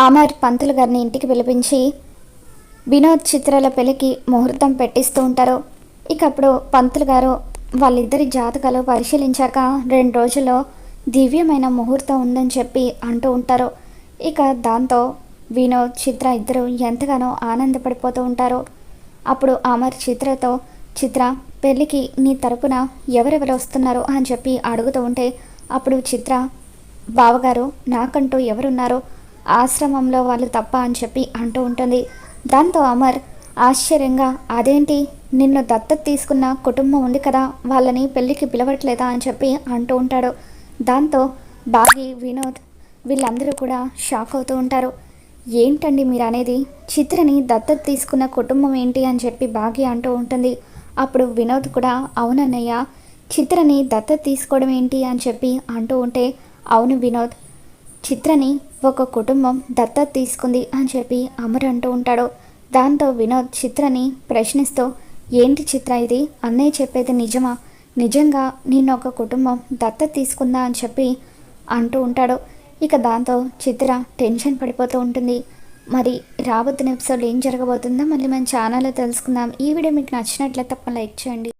అమర్ పంతులు గారిని ఇంటికి పిలిపించి వినోద్ చిత్రాల పెళ్ళికి ముహూర్తం పెట్టిస్తూ ఉంటారు. ఇక అప్పుడు పంతులు గారు వాళ్ళిద్దరి జాతకాలు పరిశీలించాక రెండు రోజుల్లో దివ్యమైన ముహూర్తం ఉందని చెప్పి అంటూ ఉంటారు. ఇక దాంతో వినోద్ చిత్ర ఇద్దరు ఎంతగానో ఆనందపడిపోతూ ఉంటారు. అప్పుడు అమర్ చిత్రతో చిత్ర పెళ్ళికి నీ తరపున ఎవరెవరు వస్తున్నారు? అని చెప్పి అడుగుతూ ఉంటే అప్పుడు చిత్ర బావగారు నాకంటూ ఎవరున్నారో? ఆశ్రమంలో వాళ్ళు తప్ప అని చెప్పి అంటూ ఉంటుంది. దాంతో అమర్ ఆశ్చర్యంగా అదేంటి? నిన్ను దత్తత తీసుకున్న కుటుంబం ఉంది కదా వాళ్ళని పెళ్ళికి పిలవట్లేదా? అని చెప్పి అంటూ ఉంటాడు. దాంతో బాగి వినోద్ వీళ్ళందరూ కూడా షాక్ అవుతూ ఉంటారు. ఏంటండి మీరు అనేది చిత్రని దత్తత తీసుకున్న కుటుంబం ఏంటి? అని చెప్పి బాగి అంటూ ఉంటుంది. అప్పుడు వినోద్ కూడా అవునన్నయ్య చిత్రని దత్తత తీసుకోవడం ఏంటి? అని చెప్పి అంటూ ఉంటే అవును వినోద్ చిత్రని ఒక కుటుంబం దత్తత తీసుకుంది అని చెప్పి అమర్ అంటూ ఉంటాడు. దాంతో వినోద్ చిత్రని ప్రశ్నిస్తూ ఏంటి చిత్ర ఇది? అన్నయ్య చెప్పేది నిజమా? నిజంగా నేను ఒక కుటుంబం దత్త తీసుకుందా? అని చెప్పి అంటూ ఉంటాడు. ఇక దాంతో చిత్ర టెన్షన్ పడిపోతూ ఉంటుంది. మరి రాబోతున్న ఎపిసోడ్ ఏం జరగబోతుందో మళ్ళీ మన ఛానల్లో తెలుసుకుందాం. ఈ వీడియో మీకు నచ్చినట్లయితే తప్ప లైక్ చేయండి.